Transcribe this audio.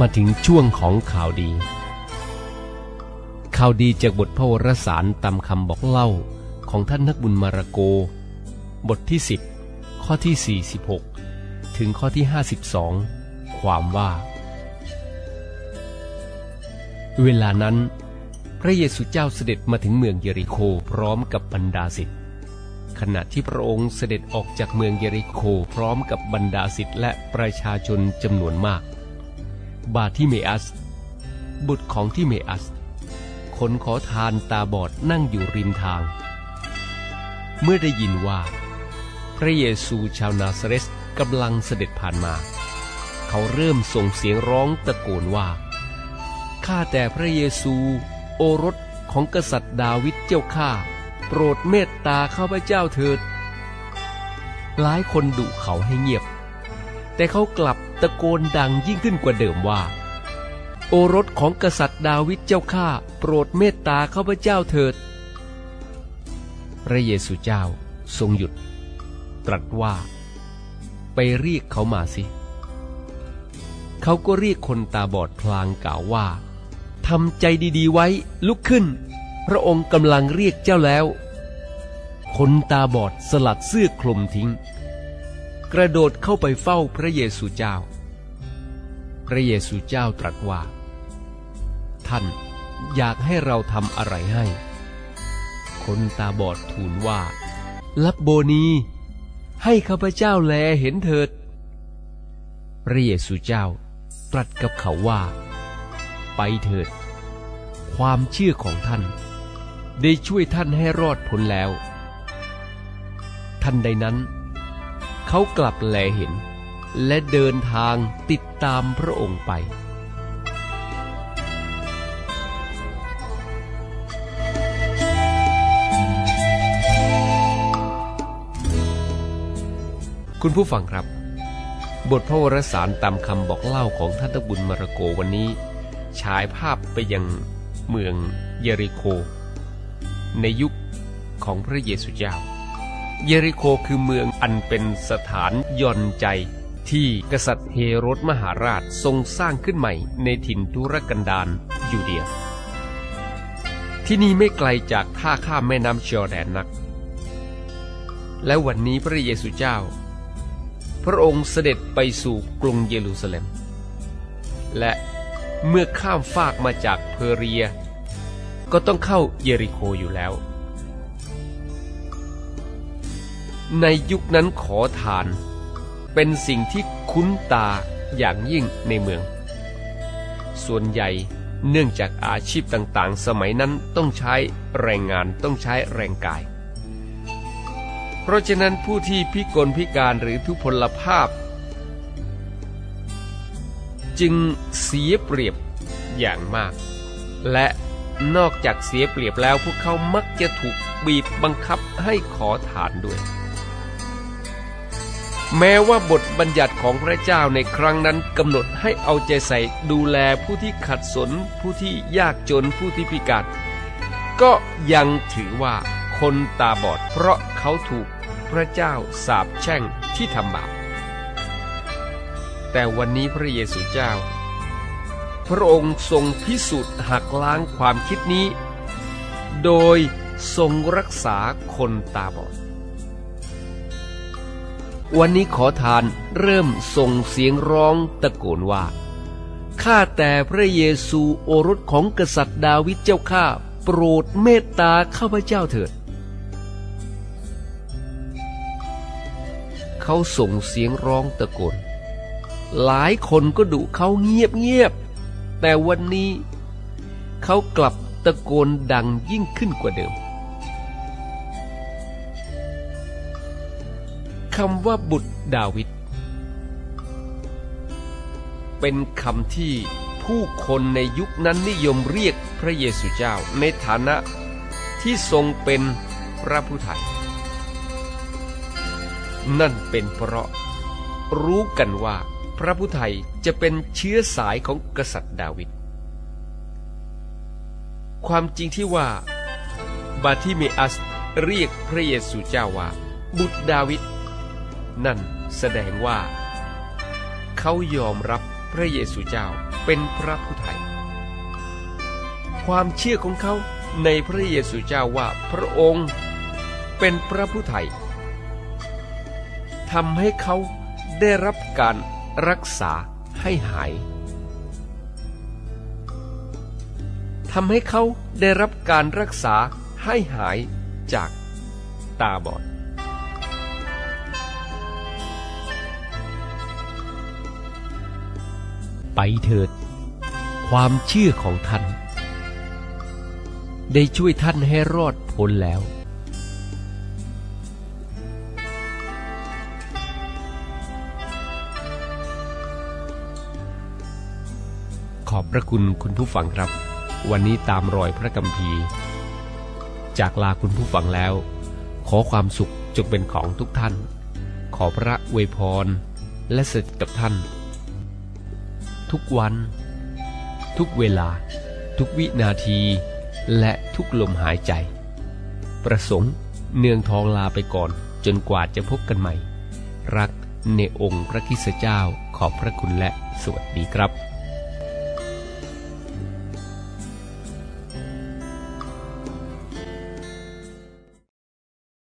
มาถึงช่วงของข่าวดี ข่าวดีจากบทพระวรสารตามคำบอกเล่าของท่านนักบุญมาระโก บทที่ 10 ข้อที่ 46 ถึงข้อที่ 52 ความว่า เวลานั้น พระเยซูเจ้าเสด็จมาถึงเมืองเยริโคพร้อมกับบรรดาศิษย์ขณะที่พระองค์เสด็จออกจากเมืองเยริโคพร้อมกับบรรดาศิษย์และประชาชนจำนวนมาก บาทิเมอัส บุตรของทิเมอัส คนขอทานตาบอดนั่งอยู่ริมทาง เมื่อได้ยินว่า พระเยซูชาวนาซาเรสกำลังเสด็จผ่านมา เขาเริ่มส่งเสียงร้องตะโกนว่า ข้าแต่พระเยซูโอรสของกษัตริย์ดาวิดเจ้าข้าโปรดเมตตาข้าพเจ้าเถิด หลายคนดุเขาให้เงียบ แต่เขากลับ ตะโกนดังยิ่งขึ้นกว่าเดิมว่า โอรสของกษัตริย์ดาวิดเจ้าข้าโปรดเมตตาข้าพเจ้าเถิด พระเยซูเจ้าทรงหยุด ตรัสว่า ไปเรียกเขามาสิ เขาก็เรียกคนตาบอดพลางกล่าวว่าทำใจดีๆไว้ลุกขึ้น พระองค์กำลังเรียกเจ้าแล้ว คนตาบอดสลัดเสื้อคลุมทิ้ง กระโดดเข้าไปเฝ้าพระเยซูเจ้า พระเยซูเจ้าตรัสว่า ท่านอยากให้เราทำอะไรให้ คนตาบอดทูลว่า ลับโบนี ให้ข้าพเจ้าแลเห็นเถิด พระเยซูเจ้าตรัสกับเขาว่า ไปเถิด ความเชื่อของท่าน ได้ช่วยท่านให้รอดพ้นแล้ว ท่านใดนั้น เขากลับแลเห็น และเดินทางติดตามพระองค์ไป คุณผู้ฟังครับ บทพระวรสารตามคำบอกเล่าของท่านตบุญมารโกวันนี้ ฉายภาพไปยังเมืองเยริโค ในยุคของพระเยซูเจ้า เยริโคคือเมืองอันเป็นสถานย่อนใจ ที่กษัตริย์เฮโรดมหาราชทรงสร้างขึ้นใหม่ในถิ่นทุรกันดารยูเดีย ที่นี่ไม่ไกลจากท่าข้ามแม่น้ำจอร์แดนนัก และวันนี้พระเยซูเจ้า พระองค์เสด็จไปสู่กรุงเยรูซาเล็ม และเมื่อข้ามฟากมาจากเพอเรีย ก็ต้องเข้าเยริโคอยู่แล้ว ในยุคนั้นขอทาน เป็นสิ่งที่คุ้นตาอย่างยิ่งในเมือง ส่วนใหญ่เนื่องจากอาชีพต่างๆ สมัยนั้นต้องใช้แรงงานต้องใช้แรงกาย เพราะฉะนั้นผู้ที่พิกลพิการหรือทุพพลภาพ จึงเสียเปรียบอย่างมาก และนอกจากเสียเปรียบแล้วพวกเขามักจะถูกบีบบังคับให้ขอทานด้วย แม้ว่าบทบัญญัติของพระเจ้าในครั้งนั้นกำหนดให้เอาใจใส่ดูแลผู้ที่ขัดสน ผู้ที่ยากจนผู้ที่พิการก็ยังถือว่าคนตาบอดเพราะเขาถูกพระเจ้าสาปแช่งที่ทำบาปแต่วันนี้พระเยซูเจ้า พระองค์ทรงพิสูจน์หักล้างความคิดนี้ โดยทรงรักษาคนตาบอด วันนี้ขอทานเริ่มส่งเสียงร้องตะโกนว่า ข้าแต่พระเยซูโอรสของกษัตริย์ดาวิดเจ้าข้า โปรดเมตตาข้าพเจ้าเถิด เขาส่งเสียงร้องตะโกน หลายคนก็ดุเขาเงียบเงียบๆแต่วันนี้ เขากลับตะโกนดังยิ่งขึ้นกว่าเดิม คำว่าบุตรดาวิดเป็นคำที่ผู้คนในยุคนั้นนิยมเรียกพระเยซูเจ้าในฐานะที่ทรงเป็นพระผู้ไทย นั่นเป็นเพราะรู้กันว่าพระผู้ไทยจะเป็นเชื้อสายของกษัตริย์ดาวิด ความจริงที่ว่าบาทิเมอัสเรียกพระเยซูเจ้าว่า บุตรดาวิด นั่นแสดงว่า เขายอมรับพระเยซูเจ้าเป็นพระผู้ไถ่ความเชื่อของเขาในพระเยซูเจ้าว่าพระองค์เป็นพระผู้ไถ่ทำให้เขาได้รับการรักษาให้หายทำให้เขาได้รับการรักษาให้หายจากตาบอด ไปเถิด ความเชื่อของท่าน ได้ช่วยท่านให้รอดพ้นแล้ว ขอบพระคุณคุณผู้ฟังครับ วันนี้ตามรอยพระกัมภีร์จากลาคุณผู้ฟังแล้ว ขอความสุขจงเป็นของทุกท่าน ขอพระอวยพรและสถิตกับท่าน ทุกวัน ทุกเวลา ทุกวินาที และทุกลมหายใจ ประสงค์เนืองทองลาไปก่อนจนกว่าจะพบกันใหม่ รักในองค์พระคิสเจ้าขอบพระคุณและสวัสดีครับ